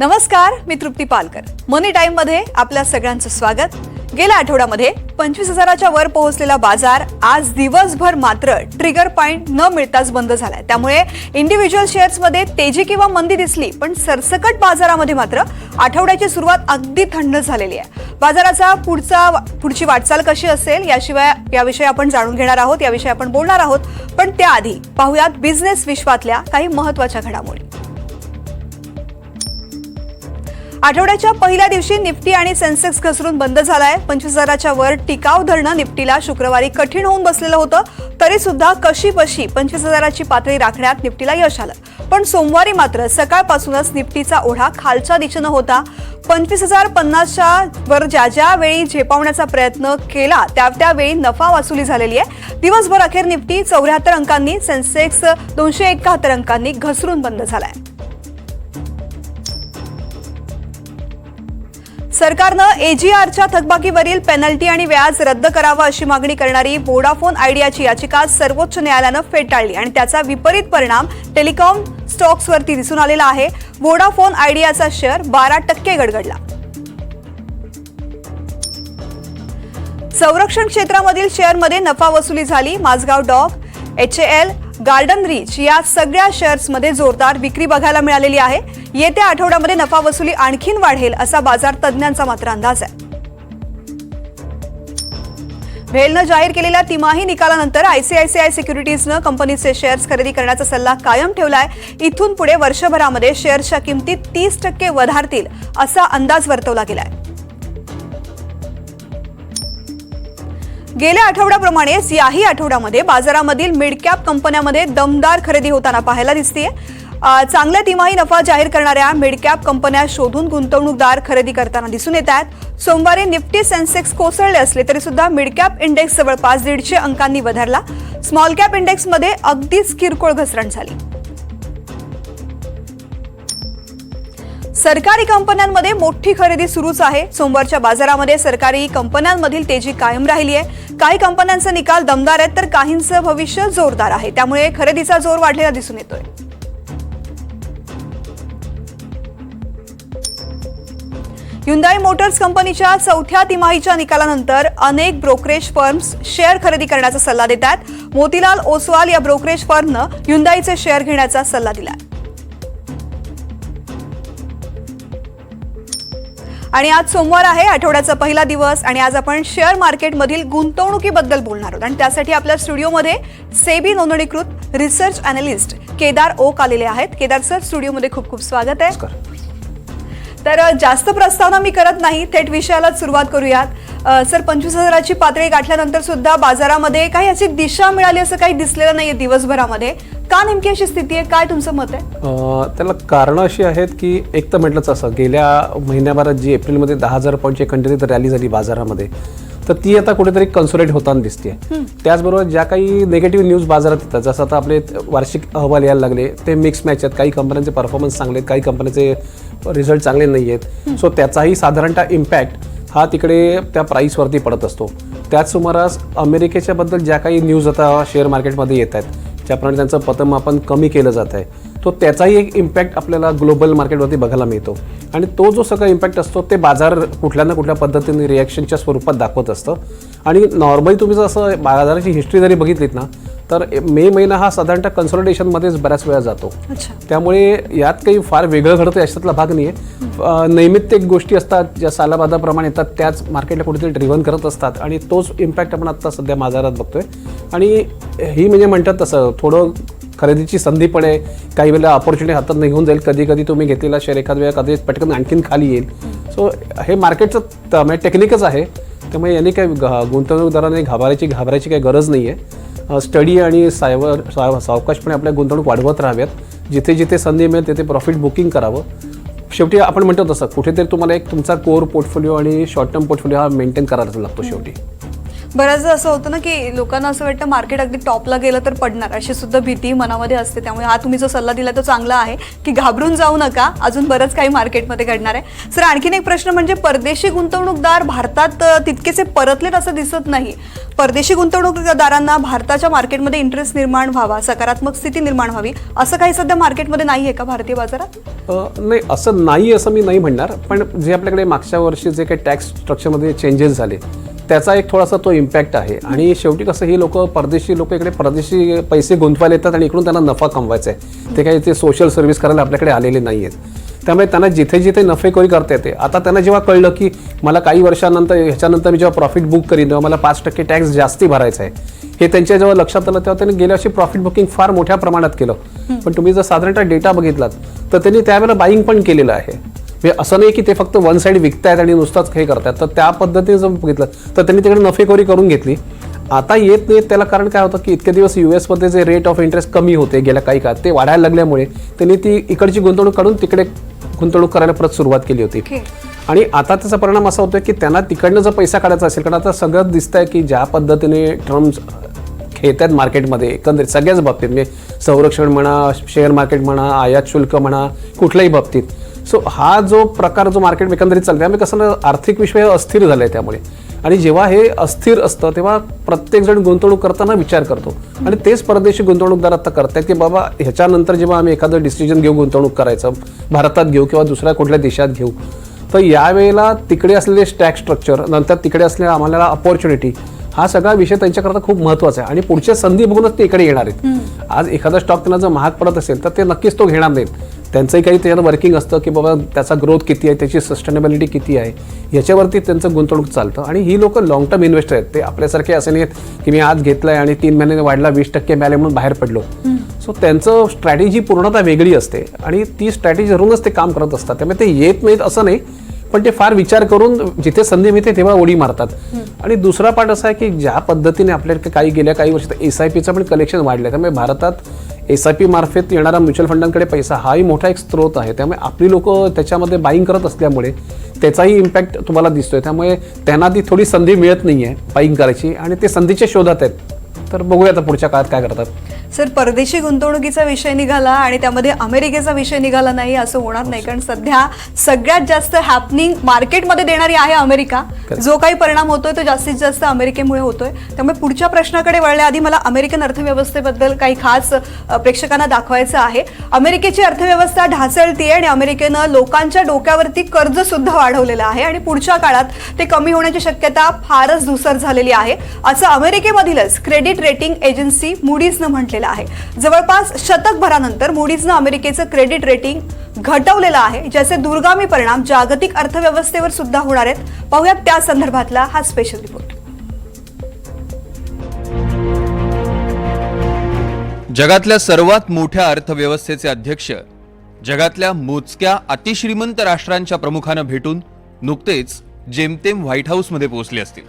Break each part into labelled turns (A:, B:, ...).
A: नमस्कार मी तृप्ती पालकर. मनी टाइममध्ये आपल्या सगळ्यांचं स्वागत. गेल्या आठवड्यामध्ये पंचवीस हजाराच्या वर पोहोचलेला बाजार आज दिवसभर मात्र ट्रिगर पॉइंट न मिळताच बंद झालाय. त्यामुळे इंडिव्हिज्युअल शेअर्समध्ये तेजी किंवा मंदी दिसली पण सरसकट बाजारामध्ये मात्र आठवड्याची सुरुवात अगदी थंड झालेली आहे. बाजाराचा पुढचा पुढची वाटचाल कशी असेल याशिवाय याविषयी आपण जाणून घेणार आहोत याविषयी आपण बोलणार आहोत. पण त्याआधी पाहुयात बिझनेस विश्वातल्या काही महत्त्वाच्या घडामोडी. आठवड्याच्या पहिल्या दिवशी निफ्टी आणि सेन्सेक्स घसरून बंद झालाय. पंचवीस हजाराच्या वर टिकाव धरणं निफ्टीला शुक्रवारी कठीण होऊन बसलेलं होतं. तरी सुद्धा कशी बशी पंचवीस हजाराची पातळी राखण्यात निफ्टीला यश आलं. पण सोमवारी मात्र सकाळपासूनच निफ्टीचा ओढा खालच्या दिशेनं होता. पंचवीस हजार पन्नासच्या वर ज्या ज्या वेळी झेपावण्याचा प्रयत्न केला त्या त्यावेळी नफा वसुली झालेली आहे. दिवसभर अखेर निफ्टी चौऱ्याहत्तर अंकांनी सेन्सेक्स दोनशे एकाहत्तर अंकांनी घसरून बंद झालाय. सरकारनं एजीआरच्या थकबाकीवरील पेनल्टी आणि व्याज रद्द करावं अशी मागणी करणारी वोडाफोन आयडियाची याचिका सर्वोच्च न्यायालयानं फेटाळली आणि त्याचा विपरीत परिणाम टेलिकॉम स्टॉक्सवरती दिसून आलेला आहे. वोडाफोन आयडियाचा शेअर बारा टक्के गडगडला. संरक्षण क्षेत्रामधील शेअरमध्ये नफा वसुली झाली. Mazagon dock H L garden reach या सगळ्या शेअर्समध्ये जोरदार विक्री बघायला मिळालेली आहे. येत्या आठवड्यामध्ये नफा वसुली आणखीन वाढेल असा बाजार तज्ज्ञांचा मात्र अंदाज आहे. व्हेलनं जाहीर केलेल्या तिमाही निकालानंतर आयसीआयसीआय सिक्युरिटीजनं कंपनीचे शेअर्स खरेदी करण्याचा सल्ला कायम ठेवला आहे इथून पुढे वर्षभरामध्ये शेअर्सच्या किमतीत तीस टक्के वधारतील असा अंदाज वर्तवला गेला आहे गेल्या आठवड्याप्रमाणेच याही आठवड्यामध्ये बाजारामधील मिडकॅप कंपन्यांमध्ये दमदार खरेदी होताना पाहायला दिसतीये. चांगल्या तिमाही नफा जाहीर करणाऱ्या मिडकॅप कंपन्या शोधून गुंतवणूकदार खरेदी करताना दिसून येत आहेत. सोमवारी निफ्टी सेन्सेक्स कोसळले असले तरी सुद्धा मिडकॅप इंडेक्स जवळपास दीडशे अंकांनी वधारला. स्मॉल कॅप इंडेक्समध्ये अगदीच किरकोळ घसरण झाली. सरकारी कंपन्यांमध्ये मोठी खरेदी सुरूच आहे. सोमवारच्या बाजारामध्ये सरकारी कंपन्यांमधील तेजी कायम राहिली आहे काही कंपन्यांचे निकाल दमदार आहेत तर काहींचं भविष्य जोरदार आहे. त्यामुळे खरेदीचा जोर वाढलेला दिसून येतोय. युंदाई मोटर्स कंपनीच्या चौथ्या तिमाहीच्या निकालानंतर अनेक ब्रोकरेज फर्म्स शेअर खरेदी करण्याचा सल्ला देत आहेत. मोतीलाल ओसवाल या ब्रोकरेज फर्मनं युंदाईचे शेअर घेण्याचा सल्ला दिलाय. आणि आज सोमवार आहे आठवड्याचा पहिला दिवस आणि आज आपण शेअर मार्केटमधील गुंतवणुकीबद्दल बोलणार आहोत. आणि त्यासाठी आपल्या स्टुडिओमध्ये सेबी नोंदणीकृत रिसर्च अनालिस्ट केदार ओक आलेले आहेत. केदार सर स्टुडिओमध्ये खूप खूप स्वागत आहे. तर जास्त प्रस्तावना मी करत नाही थेट विषयालाच सुरुवात करूयात. सर पंचवीस हजाराची पातळी गाठल्यानंतर सुद्धा बाजारामध्ये काही अशी दिशा मिळाली असं काही दिसलेलं नाहीये दिवसभरामध्ये. का नेमकी अशी स्थिती आहे? काय तुमचं मत आहे?
B: त्याला कारणं अशी आहेत की एक तर म्हटलंच असं गेल्या महिन्याभरात जी एप्रिलमध्ये दहा हजार पॉईंटची कंटिन्यू रॅली झाली बाजारामध्ये तर ती आता कुठेतरी कन्सोलेट होताना दिसते त्याचबरोबर ज्या काही निगेटिव्ह न्यूज बाजारात येतात जसं आता आपले वार्षिक अहवाल यायला लागले ते मिक्स मॅच आहेत. काही कंपन्यांचे परफॉर्मन्स चांगले आहेत काही कंपन्यांचे रिझल्ट चांगले नाही आहेत. सो त्याचाही साधारणतः इम्पॅक्ट हा तिकडे त्या प्राईसवरती पडत असतो. त्याच सुमारास अमेरिकेच्या बद्दल ज्या काही न्यूज आता शेअर मार्केटमध्ये येत आहेत ज्याप्रमाणे त्यांचं पतमापन कमी केलं जात आहे तो त्याचाही एक इम्पॅक्ट आपल्याला ग्लोबल मार्केटवरती बघायला मिळतो. आणि तो जो सगळा इम्पॅक्ट असतो ते बाजार कुठल्या ना कुठल्या पद्धतीने रिॲक्शनच्या स्वरूपात दाखवत असतं. आणि नॉर्मली तुम्ही जर असं बाजाराची हिस्ट्री जरी बघितलीत ना तर मे महिना हा साधारणतः कन्सॉलिडेशनमध्येच बऱ्याच वेळा जातो. त्यामुळे यात काही फार वेगळं घडतं याच्यातला भाग नाही आहे नैमित्तिक गोष्टी असतात ज्या सालाबादाप्रमाणे येतात त्याच मार्केटला कुठेतरी ड्रिव्हन करत असतात आणि तोच इम्पॅक्ट आपण आत्ता सध्या बाजारात बघतोय. आणि ही म्हणजे म्हणतात तसं थोडं खरेदीची संधी पण आहे. काही वेळेला ऑपॉर्च्युनिटी हातात निघून जाईल. कधी कधी तुम्ही घेतलेला शेअर एखाद वेळा कधी पटकन आणखीन खाली येईल. सो हे मार्केटचं म्हणजे टेक्निकच आहे. त्यामुळे यांनी काही गुंतवणूकदारांनी घाबरायची घाबरायची काही गरज नाही आहे स्टडी आणि सायबर साव सावकाशपणे आपल्या गुंतवणूक वाढवत राहाव्यात जिथे जिथे संधी मिळेल तिथे प्रॉफिट बुकिंग करावं. शेवटी आपण म्हणतो तसं कुठेतरी तुम्हाला एक तुमचा कोर पोर्टफोलिओ आणि शॉर्ट टर्म पोर्टफोलिओ हा मेंटेन करायला लागतो शेवटी.
A: बऱ्याचदा असं होतं ना की लोकांना असं वाटतं मार्केट अगदी टॉपला गेलं तर पडणार. अशी सुद्धा भीती मनामध्ये असते. त्यामुळे हा तुम्ही जो सल्ला दिला तो चांगला आहे की घाबरून जाऊ नका. अजून बरंच काही मार्केटमध्ये घडणार आहे. सर आणखीन एक प्रश्न म्हणजे परदेशी गुंतवणूकदार भारतात तितकेसे परतलेत असं दिसत नाही. परदेशी गुंतवणूकदारांना भारताच्या मार्केटमध्ये इंटरेस्ट निर्माण व्हावा सकारात्मक स्थिती निर्माण व्हावी असं काही सध्या मार्केटमध्ये नाही आहे का भारतीय बाजारात?
B: नाही असं नाही असं मी नाही म्हणणार. पण जे आपल्याकडे मागच्या वर्षी जे काही टॅक्स स्ट्रक्चरमध्ये चेंजेस झाले त्याचा एक थोडासा तो इम्पॅक्ट आहे. आणि शेवटी कसं हे लोक परदेशी लोक इकडे परदेशी पैसे गुंतवायला येतात आणि इकडून त्यांना नफा कमवायचा आहे. ते काही ते सोशल सर्व्हिस करायला आपल्याकडे आलेले नाही आहेत त्यामुळे त्यांना जिथे जिथे नफेखोरी करता येते आता त्यांना जेव्हा कळलं की मला काही वर्षानंतर ह्याच्यानंतर मी जेव्हा प्रॉफिट बुक करीन तेव्हा मला पाच टक्के टॅक्स जास्ती भरायचा आहे. हे त्यांच्या जेव्हा लक्षात आलं तेव्हा त्यांनी गेल्या वर्षी प्रॉफिट बुकिंग फार मोठ्या प्रमाणात केलं. पण तुम्ही जर साधारणतः डेटा बघितलात तर त्यांनी त्यावेळेला बाईंग पण केलेलं आहे. म्हणजे असं नाही की ते फक्त वन साईड विकतायत आणि नुसतंच हे करतायत. तर त्या पद्धतीने जर बघितलं तर त्यांनी तिकडे नफेखोरी करून घेतली. आता येत नाही त्याला कारण काय होतं की इतके दिवस युएसमध्ये जे रेट ऑफ इंटरेस्ट कमी होते गेल्या काही काळात ते वाढायला लागल्यामुळे त्यांनी ती इकडची गुंतवणूक काढून तिकडे गुंतवणूक करायला परत सुरुवात केली होती. आणि आता त्याचा परिणाम असा होतो की त्यांना तिकडनं जर पैसा काढायचा असेल कारण आता सगळं दिसतंय की ज्या पद्धतीने ट्रम्प खेळत आहेत मार्केटमध्ये एकंदरीत सगळ्याच बाबतीत म्हणजे संरक्षण म्हणा शेअर मार्केट म्हणा आयात शुल्क म्हणा कुठल्याही बाबतीत सो हा जो प्रकार जो मार्केट एकंदरीत चालतो त्यामुळे कसं ना आर्थिक विषय अस्थिर झाला आहे त्यामुळे. आणि जेव्हा हे अस्थिर असतं तेव्हा प्रत्येकजण गुंतवणूक करताना विचार करतो. आणि तेच परदेशी गुंतवणूकदार आता करतायत की बाबा ह्याच्यानंतर जेव्हा आम्ही एखादं डिसिजन घेऊ गुंतवणूक करायचं भारतात घेऊ किंवा दुसऱ्या कुठल्या देशात घेऊ तर यावेळेला तिकडे असलेले स्टॅक स्ट्रक्चर नंतर तिकडे असलेल्या आम्हाला अपॉर्च्युनिटी हा सगळा विषय त्यांच्याकरता खूप महत्त्वाचा आहे. आणि पुढच्या संधी बघूनच ते इकडे येणार आहेत. आज एखादा स्टॉक त्यांना जर महाग पडत असेल तर ते नक्कीच तो घेणार नाहीत. त्यांचंही काही त्याच्यात वर्किंग असतं की बाबा त्याचा ग्रोथ किती आहे त्याची सस्टेनेबिलिटी किती आहे याच्यावरती त्यांचं गुंतवणूक चालतं. आणि ही लोक लॉंग टर्म इन्व्हेस्टर आहेत. ते आपल्यासारखे असे नाही आहेत की मी आज घेतलंय आणि तीन महिन्याने वाढला वीस टक्के मिळाले म्हणून बाहेर पडलो. सो त्यांचं स्ट्रॅटेजी पूर्णतः वेगळी असते. आणि ती स्ट्रॅटेजी धरूनच ते काम करत असतात. त्यामुळे ते येत नाहीत असं नाही. पण ते फार विचार करून जिथे संधी मिळते तेव्हा उडी मारतात. आणि दुसरा पार्ट असा आहे की ज्या पद्धतीने आपल्याकडे काही गेल्या काही वर्षात एस आय पीचं पण कलेक्शन वाढलं त्यामुळे भारतात एस आय पी मार्फत येणारा म्युच्युअल फंडांकडे पैसा हाही मोठा एक स्रोत आहे. त्यामुळे आपली लोक त्याच्यामध्ये बाईंग करत असल्यामुळे त्याचाही इम्पॅक्ट तुम्हाला दिसतोय. त्यामुळे त्यांना ती थोडी संधी मिळत नाही आहे बाईंग करायची. आणि ते संधीच्या शोधात आहेत. तर बघूया आता पुढच्या काळात काय करतात.
A: सर परदेशी गुंतवणुकीचा विषय निघाला आणि त्यामध्ये अमेरिकेचा विषय निघाला नाही असं होणार नाही. कारण सध्या सगळ्यात जास्त हॅपनिंग मार्केटमध्ये देणारी आहे अमेरिका. जो काही परिणाम होतोय तो जास्तीत जास्त अमेरिकेमुळे होतोय. त्यामुळे पुढच्या प्रश्नाकडे वळण्याआधी मला अमेरिकन अर्थव्यवस्थेबद्दल काही खास प्रेक्षकांना दाखवायचं आहे. अमेरिकेची अर्थव्यवस्था ढासळतीये आणि अमेरिकेनं लोकांच्या डोक्यावरती कर्ज सुद्धा वाढवलेलं आहे आणि पुढच्या काळात ते कमी होण्याची शक्यता फारच धुसर झालेली आहे. असं अमेरिकेमधीलच क्रेडिट रेटिंग एजन्सी मुडीजनं म्हटलेलं आहे. जवळपास शतकभरानंतर मुडीजनं अमेरिकेचं क्रेडिट रेटिंग घटवलेलं आहे ज्याचे दुर्गामी परिणाम जागतिक अर्थव्यवस्थेवर सुद्धा होणार आहेत. पाहूयात त्या संदर्भातला हा स्पेशल रिपोर्ट
C: जगातल्या सर्वात मोठ्या अर्थव्यवस्थेचे अध्यक्ष जगातल्या मोजक्या अतिश्रीमंत राष्ट्रांच्या प्रमुखांना भेटून नुकतेच जेमतेम व्हाईट हाऊसमध्ये पोहोचले असतील.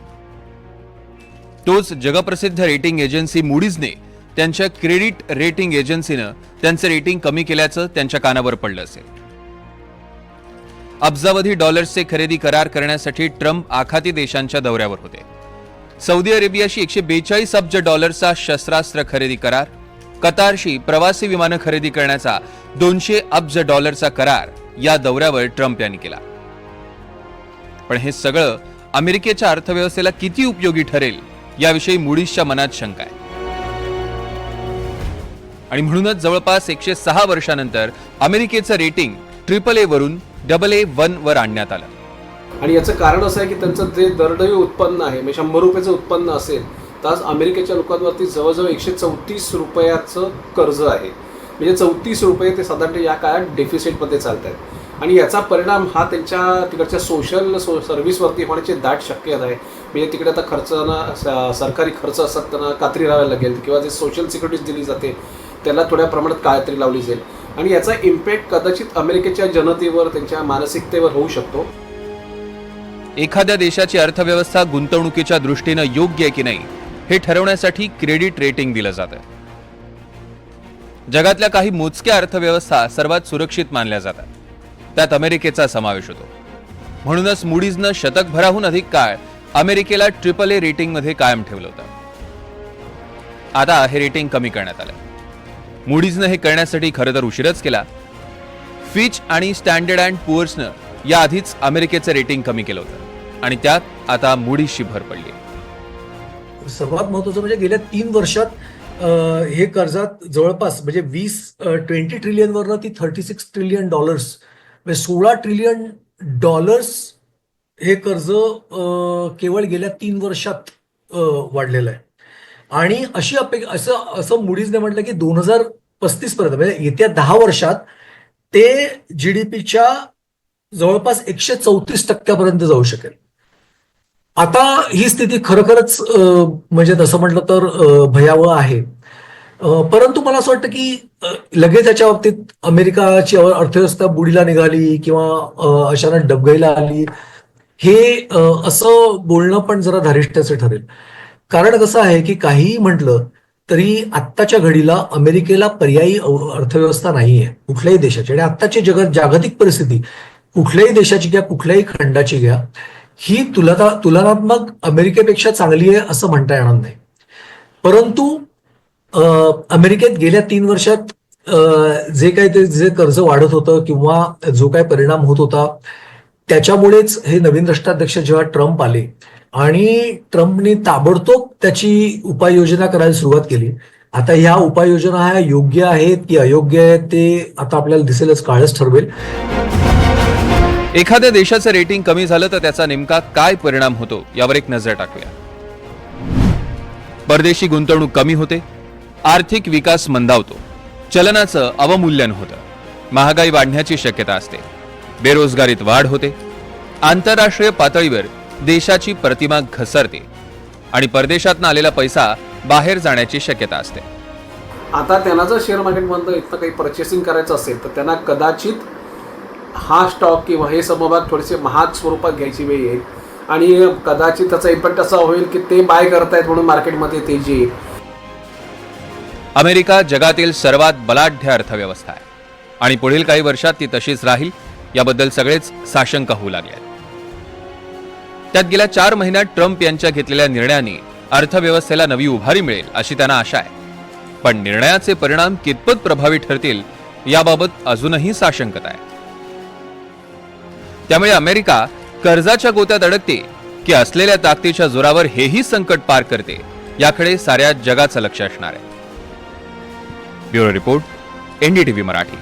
C: तोच जगप्रसिद्ध रेटिंग एजन्सी मुडीजने त्यांच्या क्रेडिट रेटिंग एजन्सीनं त्यांचं रेटिंग कमी केल्याचं त्यांच्या कानावर पडलं असेल. अब्जावधी डॉलर्सचे खरेदी करार करण्यासाठी ट्रम्प आखाती देशांच्या दौऱ्यावर होते. सौदी अरेबियाशी एकशे बेचाळीस अब्ज डॉलर्सचा शस्त्रास्त्र खरेदी करार कतारशी प्रवासी विमानं खरेदी करण्याचा दोनशे अब्ज डॉलरचा करार या दौऱ्यावर ट्रम्प यांनी केला. पण हे सगळं अमेरिकेच्या अर्थव्यवस्थेला किती उपयोगी ठरेल याविषयी मुडीजच्या मनात शंका आहे. आणि म्हणूनच जवळपास एकशे सहा वर्षानंतर अमेरिकेचं रेटिंग ट्रिपल ए वरून डबल ए वन वर आणण्यात आलं.
B: आणि याचं कारण असं आहे की त्यांचं जे दरडवी उत्पन्न आहे म्हणजे शंभर रुपयाचं उत्पन्न असेल तर आज अमेरिकेच्या लोकांवरती जवळजवळ एकशे चौतीस रुपयाचं कर्ज आहे. म्हणजे चौतीस रुपये ते साधारणतः या काळात डेफिसिटमध्ये चालत आहेत आणि याचा परिणाम हा त्यांच्या तिकडच्या सोशल सो सर्व्हिसवरती होण्याची दाट शक्यता आहे. म्हणजे तिकडे आता खर्चांना सरकारी खर्च असतात त्यांना कात्री राहायला लागेल किंवा जे सोशल सिक्युरिटीज दिली जाते त्याला थोड्या प्रमाणात काळतरी लावली जाईल. आणि याचा इम्पॅक्ट कदाचित अमेरिकेच्या जनतेवर त्यांच्या मानसिकतेवर होऊ शकतो.
C: एखाद्या देशाची अर्थव्यवस्था गुंतवणुकीच्या दृष्टीनं योग्य आहे की नाही हे ठरवण्यासाठी क्रेडिट रेटिंग दिलं जातं. जगातल्या काही मोजक्या अर्थव्यवस्था सर्वात सुरक्षित मानल्या जातात. त्यात अमेरिकेचा समावेश होतो. म्हणूनच मुडीजनं शतकभराहून अधिक काळ अमेरिकेला ट्रिपल ए रेटिंगमध्ये कायम ठेवलं होतं. आता हे रेटिंग कमी करण्यात आलं मुडीजनं हे करण्यासाठी खरं तर उशीरच केला. फिच आणि स्टँडर्ड अँड पुअर्सनं याआधीच अमेरिकेचं रेटिंग कमी केलं होतं. आणि त्यात आता मुडीजची भर पडली.
D: सर्वात महत्वाचं म्हणजे गेल्या तीन वर्षात हे कर्जात जवळपास म्हणजे वीस ट्वेंटी ट्रिलियन वरनं ती थर्टी सिक्स ट्रिलियन डॉलर्स म्हणजे सोळा ट्रिलियन डॉलर्स हे कर्ज केवळ गेल्या तीन वर्षात वाढलेलं आहे. आणि अशी अपेक्षा असं असं मुडीजने म्हटलं की दोन हजार पस्तीस पर्यंत म्हणजे येत्या दहा वर्षात ते जी डी पीच्या जवळपास एकशे चौतीस टक्क्यापर्यंत जाऊ शकेल. आता ही स्थिती खरोखरच म्हणजे तसं म्हटलं तर भयावह आहे. परंतु मला असं वाटतं की लगेच याच्या बाबतीत अमेरिकाची अर्थव्यवस्था बुडीला निघाली किंवा अ, अचानक आली हे असं बोलणं पण जरा धारिष्ट्याचं ठरेल. कारण कसं आहे की काहीही म्हटलं तरी आत्ताच्या घडीला अमेरिकेला पर्यायी अर्थव्यवस्था नाही आहे कुठल्याही देशाची. आणि आत्ताची जगात जागतिक परिस्थिती कुठल्याही देशाची घ्या कुठल्याही खंडाची घ्या ही तुलना तुलनात्मक अमेरिकेपेक्षा चांगली आहे असं म्हणता येणार नाही. परंतु अमेरिकेत गेल्या तीन वर्षात जे काही ते जे कर्ज वाढत होतं किंवा जो काही परिणाम होत होता त्याच्यामुळेच हे नवीन राष्ट्राध्यक्ष जेव्हा ट्रम्प आले आणि ट्रम्पने ताबडतोब त्याची उपाययोजना करायला सुरुवात केली. आता ह्या उपाययोजना ह्या योग्य आहेत की अयोग्य आहेत ते आता आपल्याला दिसेलच काळच ठरवेल.
C: एखाद्या देशाचं रेटिंग कमी झालं तर त्याचा नेमका काय परिणाम होतो यावर एक नजर टाकूया. परदेशी गुंतवणूक कमी होते आर्थिक विकास मंदावतो चलनाचं अवमूल्यन होतं महागाई वाढण्याची शक्यता असते बेरोजगारीत वाढ होते आंतरराष्ट्रीय पातळीवर देशाची प्रतिमा घसरते आणि परदेशातनं आलेला पैसा बाहेर जाण्याची शक्यता असते.
B: आता त्यांना जर शेअर मार्केटमधनं इथं काही परचेसिंग करायचं असेल तर त्यांना कदाचित हा स्टॉक किंवा हे समभाग थोडेसे महाग स्वरूपात घ्यायची वेळ येईल. आणि कदाचित त्याचा इम्पॅक्ट असा होईल की ते बाय करतायत म्हणून मार्केटमध्ये तेजी येईल.
C: अमेरिका जगातील सर्वात बलाढ्य अर्थव्यवस्था आहे. आणि पुढील काही वर्षात ती तशीच राहील. याबद्दल सगळेच साशंक होऊ लागले आहेत. त्यात गेल्या चार महिन्यात ट्रम्प यांच्या घेतलेल्या निर्णयाने अर्थव्यवस्थेला नवी उभारी मिळेल अशी त्यांना आशा आहे. पण निर्णयाचे परिणाम कितपत प्रभावी ठरतील याबाबत अजूनही साशंकता आहे. त्यामुळे अमेरिका कर्जाच्या गोत्यात अडकते की असलेल्या ताकदीच्या जोरावर हेही संकट पार करते याकडे साऱ्या जगाचं लक्ष असणार आहे. Bureau report NDTV Marathi.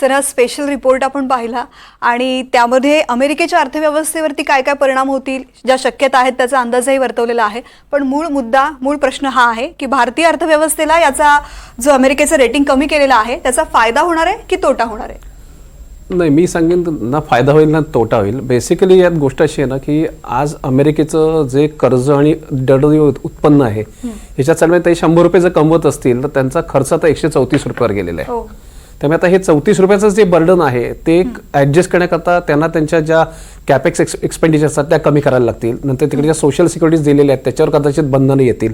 A: Sir हा स्पेशल रिपोर्ट आपण पाहिला आणि त्यामध्ये अमेरिकेच्या अर्थव्यवस्थेवरती काय काय परिणाम होतील ज्या शक्यता आहेत त्याचा अंदाजही वर्तवलेला आहे. पण मूळ मुद्दा मूळ प्रश्न हा आहे की भारतीय अर्थव्यवस्थेला याचा जो अमेरिकेचं रेटिंग कमी केलेला आहे त्याचा फायदा होणार आहे की तोटा होणार आहे?
B: नाही मी सांगेन ना फायदा होईल ना तोटा होईल. बेसिकली यात गोष्ट अशी आहे ना की आज अमेरिकेचं जे कर्ज आणि दरडोई उत्पन्न आहे ह्याच्यात चालू ते शंभर रुपये जर कमवत असतील तर त्यांचा खर्च आता एकशे चौतीस रुपयावर गेलेला आहे.
A: हो.
B: त्यामुळे आता हे चौतीस रुपयाचं जे बर्डन आहे ते ऍडजस्ट करण्याकरता त्यांना त्यांच्या ज्या कॅपेक्स एक्स एक्सपेंडिचर असतात त्या कमी करायला लागतील. नंतर तिकडे ज्या सोशल सिक्युरिटीज दिलेल्या आहेत त्याच्यावर कदाचित बंधनं येतील.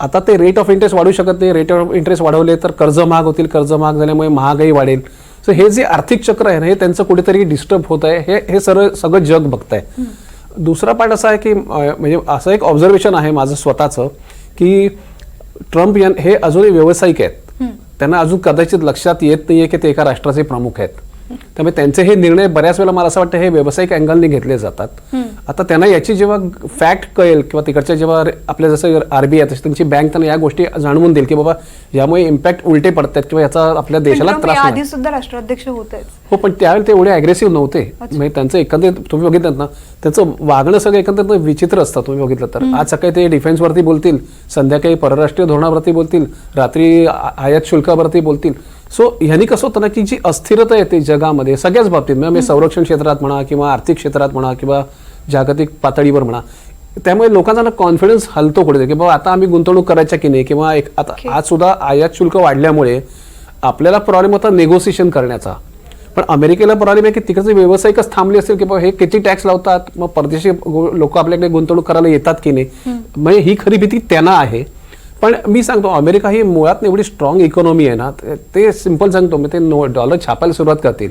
B: आता ते रेट ऑफ इंटरेस्ट वाढू शकत नाही. रेट ऑफ इंटरेस्ट वाढवले तर कर्ज महाग होतील. कर्ज महाग झाल्यामुळे महागाई वाढेल. सो हे जे आर्थिक चक्र आहे ना हे त्यांचं कुठेतरी डिस्टर्ब होत आहे. हे हे सर्व सगळं जग बघत आहे दुसरा पार्ट असा आहे की म्हणजे असं एक ऑब्झर्वेशन आहे माझं स्वतःचं की ट्रम्प यां हे अजूनही व्यावसायिक आहेत. त्यांना अजून कदाचित लक्षात येत नाही आहे की ते एका राष्ट्राचे प्रमुख आहेत. त्यामुळे त्यांचे हे निर्णय बऱ्याच वेळेला मला असं वाटतं हे व्यावसायिक अँगलने घेतले जातात. आता त्यांना याची जेव्हा फॅक्ट कळेल किंवा तिकडच्या जेव्हा आपल्या जसं आरबीआय तशी त्यांची बँक त्यांना या गोष्टी जाणवून देईल की बाबा यामुळे इम्पॅक्ट उलटे पडतात किंवा याचा आपल्या देशाला त्रास
A: आधी सुद्धा राष्ट्राध्यक्ष होते
B: हो पण त्यावेळी ते एवढे अग्रेसिव्ह नव्हते. म्हणजे त्यांचं एकंदरीत तुम्ही बघितलं ना त्यांचं वागणं सगळं एकंदरीत विचित्र असतं तुम्ही बघितलं तर. आज सकाळी ते डिफेन्सवरती बोलतील संध्याकाळी परराष्ट्रीय धोरणावरती बोलतील रात्री आयात शुल्कावरती बोलतील. सो ह्यांनी कसं होतं ना की जी अस्थिरता येते जगामध्ये सगळ्याच बाबतीत म्हणजे संरक्षण क्षेत्रात म्हणा किंवा आर्थिक क्षेत्रात म्हणा किंवा जागतिक पातळीवर म्हणा त्यामुळे लोकांचा ना कॉन्फिडन्स हलतो कुठे की बाबा आता आम्ही गुंतवणूक करायच्या की नाही किंवा एक आता आज सुद्धा आयात शुल्क वाढल्यामुळे आपल्याला प्रॉब्लेम होता नेगोसिएशन करण्याचा. पण अमेरिकेला प्रॉब्लेम आहे की तिकडचे व्यावसायिकच थांबले असेल की बाबा हे किती टॅक्स लावतात मग परदेशी लोक आपल्याकडे गुंतवणूक करायला येतात की नाही. म्हणजे ही खरी भीती त्यांना आहे. पण मी सांगतो अमेरिका ही मुळात एवढी स्ट्रॉंग इकॉनॉमी आहे ना ते- सिंपल सांगतो मग ते नो डॉलर छापायला सुरुवात करतील.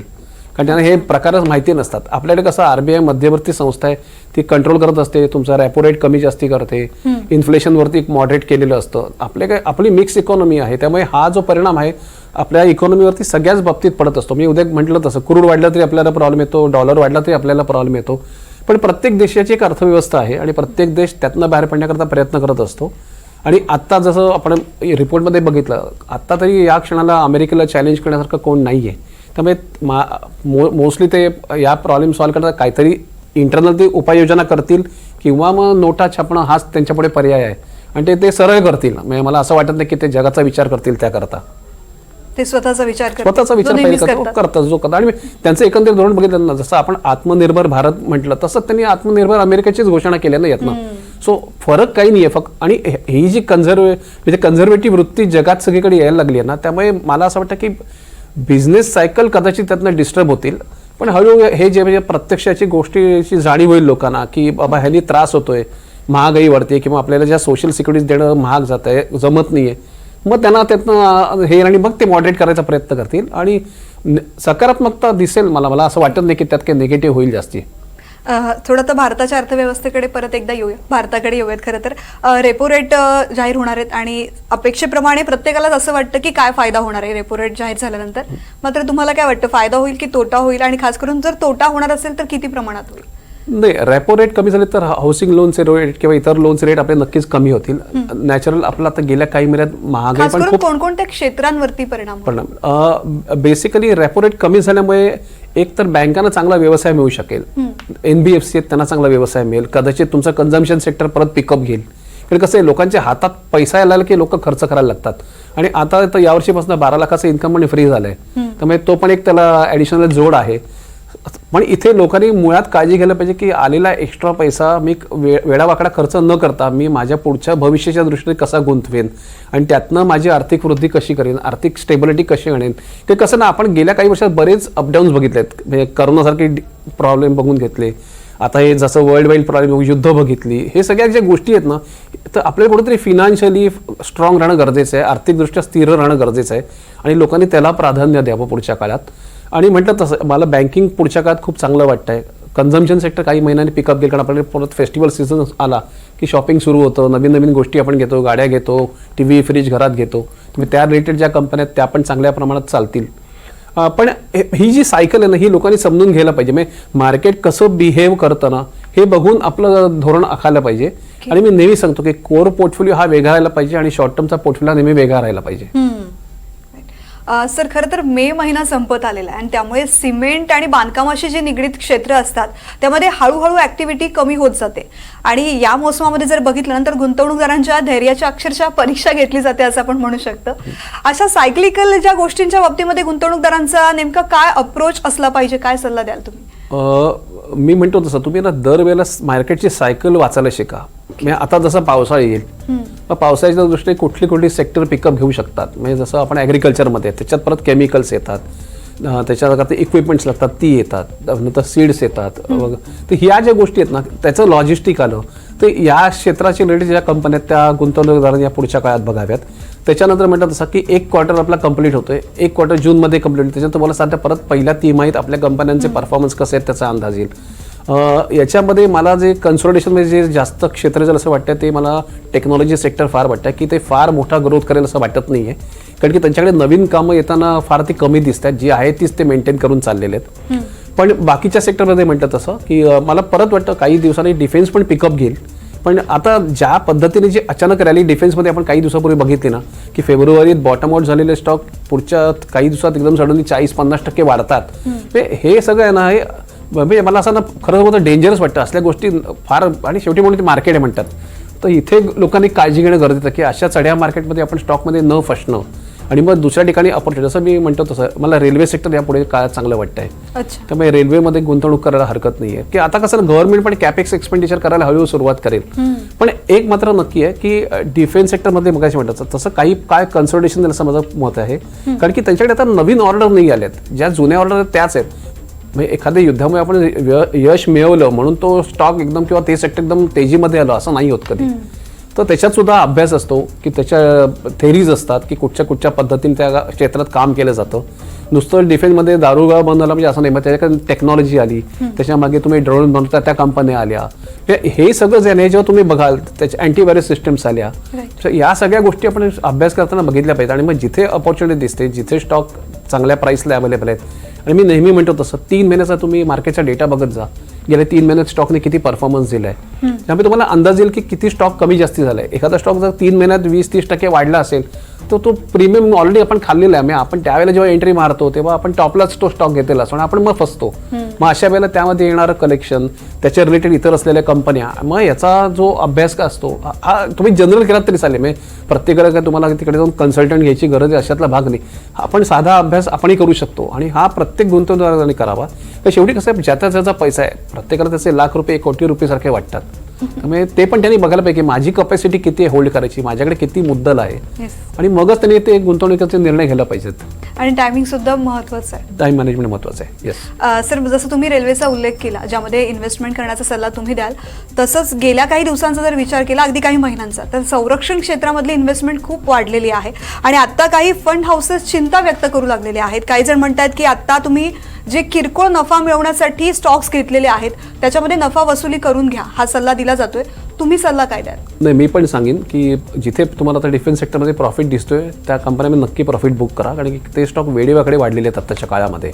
B: कारण त्यांना हे प्रकारच माहिती नसतात. आपल्याकडे कसं आरबीआय मध्यवर्ती संस्था आहे ती कंट्रोल करत असते तुमचा रॅपो रेट कमी जास्ती करते इन्फ्लेशनवरती मॉडरेट केलेलं असतं. आपले काय आपली मिक्स इकॉनॉमी आहे त्यामुळे हा जो परिणाम आहे आपल्या इकॉनॉमीवरती सगळ्याच बाबतीत पडत असतो. मी उद्या म्हटलं तसं क्रूड वाढला तरी आपल्याला प्रॉब्लेम येतो डॉलर वाढला तरी आपल्याला प्रॉब्लेम येतो. पण प्रत्येक देशाची एक अर्थव्यवस्था आहे आणि प्रत्येक देश त्यातनं बाहेर पडण्याकरता प्रयत्न करत असतो. आणि आत्ता जसं आपण रिपोर्टमध्ये बघितलं आत्ता तरी या क्षणाला अमेरिकेला चॅलेंज करण्यासारखं कोण नाही आहे त्यामुळे मा मो मोस्टली ते या प्रॉब्लेम सॉल्व्ह करता काहीतरी इंटरनल ते उपाययोजना करतील किंवा मग नोटा छापणं हाच त्यांच्यापुढे पर्याय आहे. आणि ते ते सरळ करतील. म्हणजे मला असं वाटत नाही की ते जगाचा विचार करतील त्याकरता.
A: ते स्वतःचा विचार
B: स्वतःचा विचार
A: करतात.
B: करतात. जो करतात. आणि त्यांचं एकंदरीत धोरण बघितलं ना जसं आपण आत्मनिर्भर भारत म्हटलं तसं त्यांनी आत्मनिर्भर अमेरिकेचीच घोषणा केली ना यातनं. सो फरक काही नाही आहे फक्त आणि ही जी कन्झर्व म्हणजे कन्झर्वेटिव्ह वृत्ती जगात सगळीकडे यायला लागली आहे ना त्यामुळे मला असं वाटतं की बिझनेस सायकल कदाचित त्यातनं डिस्टर्ब होतील. पण हळूहळू हे जे म्हणजे प्रत्यक्षाची गोष्टीची जाणीव होईल लोकांना की बाबा ह्यानी त्रास होतोय महागाई वाढते किंवा आपल्याला ज्या सोशल सिक्युरिटीज देणं महाग जात आहे जमत नाही आहे मग त्यांना त्यातनं हे आणि मग ते मॉडरेट करायचा प्रयत्न करतील आणि सकारात्मकता दिसेल मला मला असं वाटत नाही की त्यात काही निगेटिव्ह होईल जास्ती.
A: थोडं तर भारताच्या अर्थव्यवस्थेकडे परत एकदा येऊया. भारताकडे येऊयात खरं तर. रेपो रेट जाहीर होणार आहेत आणि अपेक्षेप्रमाणे प्रत्येकालाच असं वाटतं की काय फायदा होणार आहे रेपो रेट जाहीर झाल्यानंतर. मात्र तुम्हाला काय वाटतं? फायदा होईल की तोटा होईल? आणि खास करून जर तोटा होणार असेल तर किती प्रमाणात होईल?
B: नाही रेपो रेट कमी झाले तर हाऊसिंग लोनचे रेट किंवा इतर लोनचे रेट आपले नक्कीच कमी होतील. नॅचरल आपलं आता गेल्या काही महिन्यात महागाई पण खूप
A: कोणकोणत्या क्षेत्रांवरती परिणाम?
B: परिणाम. बेसिकली रेपो रेट कमी झाल्यामुळे एक तर बँकांना चांगला व्यवसाय मिळू शकेल. एन बी एफ सी आहेत त्यांना चांगला व्यवसाय मिळेल. कदाचित तुमचं कन्झम्पशन सेक्टर परत पिकअप घेईल. कारण कसं आहे लोकांच्या हातात पैसा यायला की लोक खर्च करायला लागतात. आणि आता तर यावर्षीपासून बारा लाखाचं इन्कम पण फ्री झालंय. त्यामुळे तो पण एक त्याला ॲडिशनल जोड आहे. पण इथे लोकांनी मुळात काळजी घ्यायला पाहिजे की आलेला एक्स्ट्रा पैसा मी वे वेळावाकडा खर्च न करता मी माझ्या पुढच्या भविष्याच्या दृष्टीने कसा गुंतवेन? आणि त्यातनं माझी आर्थिक वृद्धी कशी करेन? आर्थिक स्टेबिलिटी कशी आणेन? ते कसं ना आपण गेल्या काही वर्षात बरेच अपडाऊन्स आहेत म्हणजे करोनासारखे प्रॉब्लेम बघून घेतले. आता हे जसं वर्ल्ड वाईड प्रॉब्लेम युद्ध बघितली. हे सगळ्या ज्या गोष्टी आहेत ना तर आपल्याला कुठेतरी फिनान्शियली स्ट्रॉंग राहणं गरजेचं आहे. आर्थिकदृष्ट्या स्थिर राहणं गरजेचं आहे. आणि लोकांनी त्याला प्राधान्य द्यावं पुढच्या काळात. आणि म्हटलं तसं मला बँकिंग पुढच्या काळात खूप चांगलं वाटतं आहे कन्झम्पशन सेक्टर काही महिन्यांनी पिकअप घेईल कारण आपल्याला परत फेस्टिवल सीझन आला की शॉपिंग सुरू होतं नवीन नवीन गोष्टी आपण घेतो गाड्या घेतो टी व्ही फ्रीज घरात घेतो. तुम्ही त्या रिलेटेड ज्या कंपन्या आहेत त्या पण चांगल्या प्रमाणात चालतील. पण हे- जी सायकल आहे ना ही लोकांनी समजून घ्यायला पाहिजे. म्हणजे मार्केट कसं बिहेव करतं ना हे बघून आपलं धोरण आखायला पाहिजे. आणि मी नेहमी सांगतो की कोर पोर्टफोलिओ हा वेगळा राहायला पाहिजे आणि शॉर्ट टर्मचा पोर्टफोलिओ नेहमी वेगळा राहायला पाहिजे.
A: सर खरं तर मे महिना संपत आलेला आहे आणि त्यामुळे सिमेंट आणि बांधकामाशी जे निगडीत क्षेत्र असतात त्यामध्ये हळूहळू ॲक्टिव्हिटी कमी होत जाते. आणि या मोसमामध्ये जर बघितलं तर गुंतवणूकदारांच्या धैर्याच्या अक्षरशः परीक्षा घेतली जाते असं आपण म्हणू शकतो. अशा सायक्लिकल ज्या गोष्टींच्या बाबतीमध्ये गुंतवणूकदारांचा नेमका काय अप्रोच असला पाहिजे? काय सल्ला द्याल तुम्ही?
B: मी म्हणतो तसं तुम्ही ना दरवेळेला मार्केटची सायकल वाचायला शिका. म्हणजे आता जसं पावसाळा येईल मग पावसाळ्याच्या दृष्टीने कुठली कुठली सेक्टर पिकअप घेऊ शकतात. म्हणजे जसं आपण ॲग्रिकल्चरमध्ये त्याच्यात परत केमिकल्स येतात अ, त्याच्यात इक्विपमेंट्स लागतात ती येतात नंतर सीड्स येतात तर ह्या ज्या गोष्टी आहेत ना त्याचं लॉजिस्टिक आलं तर या क्षेत्राची रिलेटेड ज्या कंपन्या आहेत त्या गुंतवणूकदारांनी या पुढच्या काळात बघाव्यात. त्याच्यानंतर म्हणतात तसं की एक क्वार्टर आपला कंप्लीट होतोय. एक क्वार्टर जूनमध्ये कंप्लीट होईल त्याच्यानंतर मला साध्या परत पहिल्या तिमाहीत आपल्या कंपन्यांचे परफॉर्मन्स कसे आहेत त्याचा अंदाज येईल. याच्यामध्ये मला जे कन्सोलिडेशनमध्ये जे जास्त क्षेत्र जर असं वाटतं ते मला टेक्नॉलॉजी सेक्टर फार वाटतं की ते फार मोठा ग्रोथ करेल असं वाटत नाही आहे कारण की त्यांच्याकडे नवीन कामं येताना फार ती कमी दिसत आहेत जी आहे तीच ते मेंटेन करून चाललेले आहेत. पण बाकीच्या सेक्टरमध्ये म्हटलं तसं की मला परत वाटतं काही दिवसांनी डिफेन्स पण पिकअप घेईल. पण आता ज्या पद्धतीने जी अचानक रॅली डिफेन्समध्ये आपण काही दिवसापूर्वी बघितली ना की फेब्रुवारीत बॉटम आउट झालेले स्टॉक पुढच्या काही दिवसात एकदम सडनली चाळीस पन्नास टक्के वाढतात. म्हणजे हे सगळं आहे ना हे म्हणजे मला असं ना खरं होतं डेंजरस वाटतं. असल्या गोष्टी फार आणि शेवटी म्हणून ते मार्केट आहे म्हणतात. तर इथे लोकांनी काळजी घेणं गरजेचं की अशा चढ्या मार्केटमध्ये आपण स्टॉकमध्ये न फसणं. आणि मग दुसऱ्या ठिकाणी अपॉर्च्युनिटी जसं मी म्हणतो तसं मला रेल्वे सेक्टर यापुढे काळात चांगलं वाटतं आहे
A: अच्छा.
B: त्यामुळे रेल्वेमध्ये गुंतवणूक करायला हरकत नाही आहे की आता कसं गव्हर्नमेंट पण कॅपेक्स एक्सपेंडिचर करायला हळूहळू सुरुवात करेल. पण एक मात्र नक्की आहे की डिफेन्स सेक्टरमध्ये मगाशी म्हटलं तसं काही काय कन्सल्टेशन असं माझं मत आहे. कारण की त्यांच्याकडे आता नवीन ऑर्डर नाही आल्यात ज्या जुन्या ऑर्डर आहेत त्याच आहेत. म्हणजे एखाद्या युद्धामुळे आपण यश मिळवलं म्हणून तो स्टॉक एकदम किंवा ते सेक्टर एकदम तेजीमध्ये आलं असं नाही होत कधी. तर त्याच्यात सुद्धा अभ्यास असतो की त्याच्या थेरीज असतात की कुठच्या कुठच्या पद्धतीने त्या क्षेत्रात काम केलं जातं. नुसतं डिफेन्समध्ये दारुगा बंद झाला म्हणजे असं नाही मग त्याच्याकडे टेक्नॉलॉजी आली त्याच्यामागे तुम्ही ड्रोन बनवता त्या कंपन्या आल्या. हे- सगळं जे जेव्हा तुम्ही बघाल त्याच्या अँटीव्हायरस सिस्टम्स आल्या. तर या सगळ्या गोष्टी आपण अभ्यास करताना बघितल्या पाहिजेत आणि मग जिथे अपॉर्च्युनिटी दिसते जिथे स्टॉक चांगल्या प्राईसला अवेलेबल आहेत आणि मी नेहमी म्हणतो तसं तीन महिन्याचा तुम्ही मार्केटचा डेटा बघत जा. गेल्या तीन महिन्यात स्टॉकने किती परफॉर्मन्स दिलाय. त्यामुळे तुम्हाला अंदाज येईल की किती स्टॉक कमी जास्ती झालाय. एखादा स्टॉक जर तीन महिन्यात वीस तीस टक्के वाढला असेल तर तो प्रीमियम ऑलरेडी आपण खाल्लेला आहे. म्हणजे आपण त्यावेळेला जेव्हा एंट्री मारतो तेव्हा आपण टॉपलाच तो स्टॉक घेतलेला असतो. आणि आपण मग फसतो. मग अशा वेळेला त्यामध्ये येणारं कलेक्शन त्याच्या रिलेटेड इतर असलेल्या कंपन्या मग याचा जो अभ्यास का असतो हा- हा तुम्ही जनरल केलात तरी चालेल. म्हणजे प्रत्येकाला काय तुम्हाला तिकडे जाऊन कन्सल्टंट घ्यायची गरज आहे अशातला भाग नाही. आपण साधा अभ्यास आपणही करू शकतो. आणि हा प्रत्येक गुंतवणूकदाराने करावा. तर शेवटी कसं आहे ज्याचा ज्याचा पैसा आहे प्रत्येकाला त्याचे लाख रुपये कोटी रुपये सारखे वाटतात. त्यामुळे ते पण त्यांनी बघायला पाहिजे माझी कपॅसिटी किती आहे होल्ड करायची माझ्याकडे किती मुद्दल आहे. आणि मगच त्यांनी ते गुंतवणुकीचे निर्णय घ्यायला पाहिजेत.
A: आणि टायमिंग सुद्धा महत्वाचं आहे.
B: टाईम मॅनेजमेंट महत्वाचं आहे. येस
A: सर जसं तुम्ही रेल्वेचा उल्लेख केला ज्यामध्ये इन्व्हेस्टमेंट करण्याचा सल्ला तुम्ही द्याल तसंच गेल्या काही दिवसांचा जर विचार केला अगदी काही महिन्यांचा तर संरक्षण क्षेत्रामधली इन्व्हेस्टमेंट खूप वाढलेली आहे. आणि आता काही फंड हाऊसेस चिंता व्यक्त करू लागलेले आहेत. काही जण म्हणतात की आता तुम्ही जे किरकोळ नफा मिळवण्यासाठी स्टॉक्स घेतलेले आहेत त्याच्यामध्ये नफा वसुली करून घ्या. हा सल्ला दिला जातोय. तुम्ही सल्ला काय द्याल?
B: नाही मी पण सांगेन की जिथे तुम्हाला आता डिफेन्स सेक्टरमध्ये प्रॉफिट दिसतोय त्या कंपन्यांमध्ये नक्की प्रॉफिट बुक करा. कारण की ते स्टॉक वेळेवाकडे वाढलेले आहेत आत्ताच्या काळामध्ये.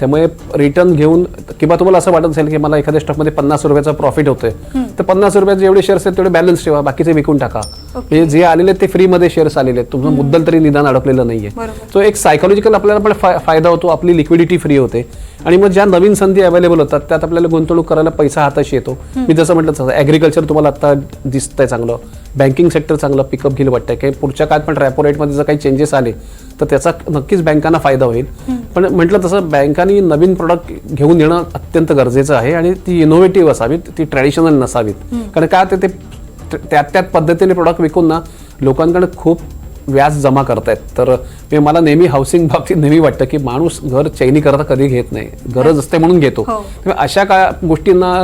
B: त्यामुळे रिटर्न घेऊन किंवा तुम्हाला असं वाटत असेल की मला एखाद्या स्टॉकमध्ये पन्नास रुपयाचा प्रॉफिट होतोय तर पन्नास रुपयाचे जेवढे शेअर्स आहेत तेवढे बॅलन्स ठेवा. बाकीचे विकून टाका. म्हणजे जे आलेले ते फ्रीमध्ये शेअर्स आलेले आहेत. तुमचं मुद्दल तरी निदान अडकलेलं नाहीये. तो एक सायकोलॉजिकल आपल्याला पण फायदा होतो. आपली लिक्विडिटी फ्री होते. आणि मग ज्या नवीन संधी अवेलेबल होतात त्यात आपल्याला गुंतवणूक करायला पैसा हाताशी येतो. मी जसं म्हटलं तसं ॲग्रिकल्चर तुम्हाला आता दिसतंय चांगलं. बँकिंग सेक्टर चांगलं पिकअप घेईल वाटतंय. की पुढच्या काळात पण रॅपो रेटमध्ये जर काही चेंजेस आले तर त्याचा नक्कीच बँकांना फायदा होईल. पण म्हटलं तसं बँकांनी नवीन प्रोडक्ट घेऊन येणं अत्यंत गरजेचं आहे. आणि ती इनोव्हेटिव्ह असावीत ती ट्रॅडिशनल नसावीत. कारण काय ते त्यात त्यात पद्धतीने प्रोडक्ट विकून ना लोकांकडे खूप व्याज जमा करतायत. तर मी मला नेहमी हाऊसिंग बाबतीत नेहमी वाटतं की माणूस घर चैनी करता कधी घेत नाही. गरज असते म्हणून घेतो.
A: हो.
B: त्यामुळे अशा का गोष्टींना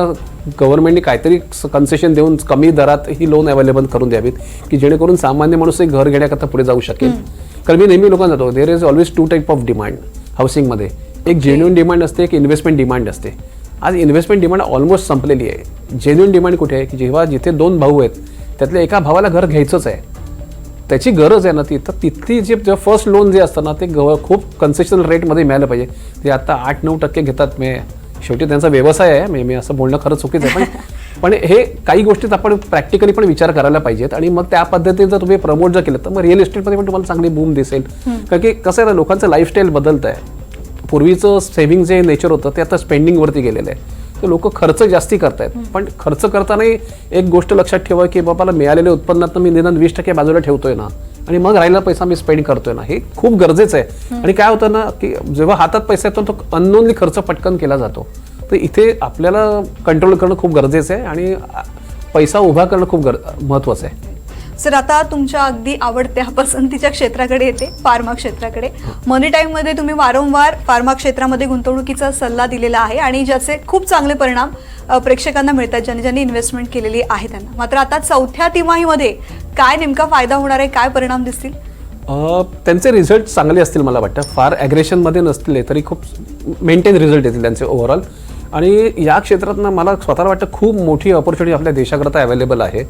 B: गव्हर्नमेंटने काहीतरी कन्सेशन देऊन कमी दरात ही लोन अवेलेबल करून द्यावीत की जेणेकरून सामान्य माणूस एक घर घेण्याकरता पुढे जाऊ शकेल. कारण मी नेहमी लोकांना जातो there is always two type of demand हाऊसिंगमध्ये एक जेन्युन डिमांड असते एक इन्व्हेस्टमेंट डिमांड असते. आज इन्व्हेस्टमेंट डिमांड ऑलमोस्ट संपलेली आहे. जेन्युन डिमांड कुठे आहे? की जेव्हा जिथे दोन भाऊ आहेत त्यातल्या एका भावाला घर घ्यायचंच आहे. त्याची गरज आहे ना ती. तर तिथली जे फर्स्ट लोन जे असतं ना ते गव खूप कन्सेशनल रेटमध्ये मिळालं पाहिजे. ते आता आठ नऊ टक्के घेतात मी शेवटी त्यांचा व्यवसाय आहे. मी मी असं बोलणं खरं चुकीचं आहे. पण पण हे काही गोष्टीत आपण प्रॅक्टिकली पण विचार करायला पाहिजेत. आणि मग त्या पद्धतीने जर तुम्ही प्रमोट जर केलं तर मग रिअल इस्टेटमध्ये पण तुम्हाला चांगली बूम दिसेल. कारण की कसं आहे ना लोकांचं लाईफस्टाईल बदलत आहे पूर्वीचं सेव्हिंग जे नेचर होतं ते आता स्पेंडिंगवरती गेलेलं आहे. तर लोक खर्च जास्ती करतायत. पण खर्च करतानाही एक गोष्ट लक्षात ठेवा की बाबाला मिळालेल्या उत्पन्नात मी निदान वीस टक्के बाजूला ठेवतोय ना. आणि मग राहिलेला पैसा मी स्पेंड करतोय ना. हे खूप गरजेचं आहे. आणि काय होतं ना की जेव्हा हातात पैसा येतो तो अननोनली खर्च पटकन केला जातो. तर इथे आपल्याला कंट्रोल करणं खूप गरजेचं आहे आणि पैसा उभा करणं खूप गर महत्त्वाचं आहे.
A: सर आता तुमच्या अगदी आवडत्या पसंतीच्या क्षेत्राकडे येते फार्मा क्षेत्राकडे. मनी टाईममध्ये तुम्ही वारंवार फार्मा क्षेत्रामध्ये गुंतवणुकीचा सल्ला दिलेला आहे आणि ज्याचे खूप चांगले परिणाम प्रेक्षकांना मिळतात ज्यांनी ज्यांनी इन्व्हेस्टमेंट केलेली आहे त्यांना. मात्र आता चौथ्या तिमाहीमध्ये काय नेमका फायदा होणार आहे काय परिणाम दिसतील?
B: त्यांचे रिझल्ट चांगले असतील मला वाटतं. फार ॲग्रेशनमध्ये नसले तरी खूप मेंटेन रिझल्ट येतील त्यांचे ओव्हरऑल आणि या क्षेत्रातनं मला स्वतःला वाटतं खूप मोठी ऑपॉर्च्युनिटी आपल्या देशाकरता अवेलेबल आहे.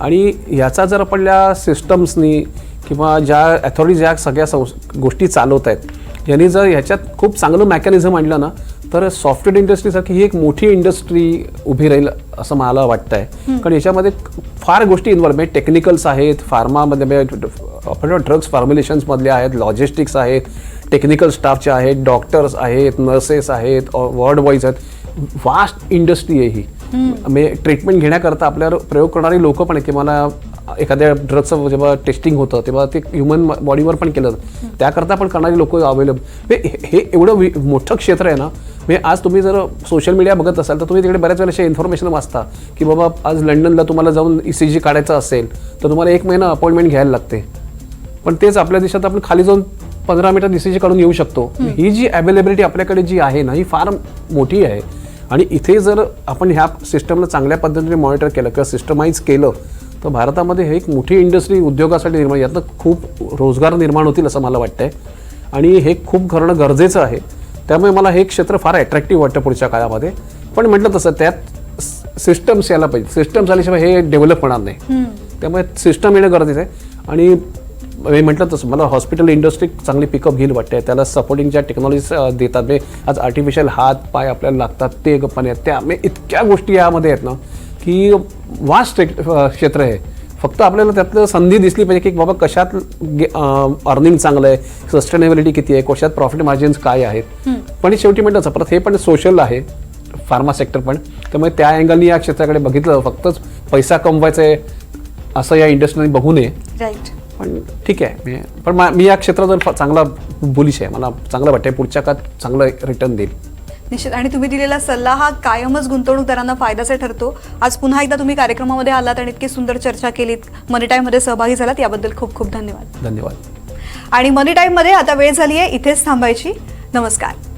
B: आणि याचा जर आपल्या सिस्टम्सनी किंवा ज्या अथॉरिटीज ज्या सगळ्या संस गोष्टी चालवत आहेत यांनी जर ह्याच्यात खूप चांगलं मेकॅनिझम आणलं ना तर सॉफ्टवेअर इंडस्ट्रीसारखी ही एक मोठी इंडस्ट्री उभी राहील असं मला वाटतं आहे कारण याच्यामध्ये फार गोष्टी इन्व्हॉल्व म्हणजे टेक्निकल्स आहेत फार्मामध्ये आपण ड्रग्स फॉर्म्युलेशन्समधले आहेत लॉजिस्टिक्स आहेत टेक्निकल स्टाफचे आहेत डॉक्टर्स आहेत नर्सेस आहेत वॉर्ड बॉईज आहेत वास्ट इंडस्ट्री आहे ही. म्हणजे ट्रीटमेंट घेण्याकरता आपल्यावर प्रयोग करणारी लोक पण आहेत की मला एखाद्या ड्रगचं जेव्हा टेस्टिंग होतं तेव्हा ते ह्युमन बॉडीवर पण केलं. जातं त्याकरता पण करणारी लोक अवेलेबल हे एवढं मोठं क्षेत्र आहे ना म्हणजे आज तुम्ही जर सोशल मीडिया बघत असाल तर तुम्ही तिकडे बऱ्याच वेळेला असे इन्फॉर्मेशन वाचता की बाबा आज लंडनला तुम्हाला जाऊन ई सी जी काढायचं असेल तर तुम्हाला एक महिना अपॉइंटमेंट घ्यायला लागते. पण तेच आपल्या देशात आपण खाली जाऊन पंधरा मिनिटात डिसिजन काढून येऊ शकतो. ही जी अवेलेबिलिटी आपल्याकडे जी आहे ना ही फार मोठी आहे. आणि इथे जर आपण ह्या सिस्टमला चांगल्या पद्धतीने मॉनिटर केलं किंवा सिस्टमाइज केलं तर भारतामध्ये हे एक मोठी इंडस्ट्री उद्योगासाठी निर्माण यातनं खूप रोजगार निर्माण होतील असं मला वाटतंय. आणि हे खूप करणं गरजेचं आहे. त्यामुळे मला हे क्षेत्र फार अट्रॅक्टिव्ह वाटतं पुढच्या काळामध्ये. पण म्हटलं तसं त्यात सिस्टम्स यायला पाहिजे. सिस्टम्स आल्याशिवाय हे डेव्हलप होणार नाही. त्यामुळे सिस्टम येणं गरजेचं आहे. आणि मी म्हटलं तसं मला हॉस्पिटल इंडस्ट्री चांगली पिकअप घेईल वाटते त्याला सपोर्टिंग ज्या टेक्नॉलॉजीज देतात म्हणजे आज आर्टिफिशियल हात पाय आपल्याला लागतात ते गप्पाने आहेत. त्या म्हणजे इतक्या गोष्टी यामध्ये आहेत ना की वास्ट क्षेत्र आहे. फक्त आपल्याला त्यातलं संधी दिसली पाहिजे की बाबा कशात अर्निंग चांगलं आहे सस्टेनेबिलिटी किती आहे कशात प्रॉफिट मार्जिन्स काय आहेत. पण शेवटी म्हटलं परत हे पण सोशल आहे फार्मा सेक्टर पण. त्यामुळे त्या अँगलनी या क्षेत्राकडे बघितलं फक्तच पैसा कमवायचा आहे असं या इंडस्ट्रीने बघू नये.
A: राईट
B: पण ठीक आहे मी पण मा- मी या क्षेत्रात चांगला बुलिश आहे मला चांगलं वाटतंय पुढच्या काळात चांगलं रिटर्न देईल.
A: निश्चित. आणि तुम्ही दिलेला सल्ला हा कायमच गुंतवणूकदारांना फायद्याचा ठरतो. आज पुन्हा एकदा तुम्ही कार्यक्रमामध्ये आलात आणि इतकी सुंदर चर्चा केलीत. मनी टाईममध्ये सहभागी झालात याबद्दल खूप खूप धन्यवाद.
B: धन्यवाद.
A: आणि मनी टाईममध्ये आता वेळ झाली आहे इथेच थांबायची. नमस्कार.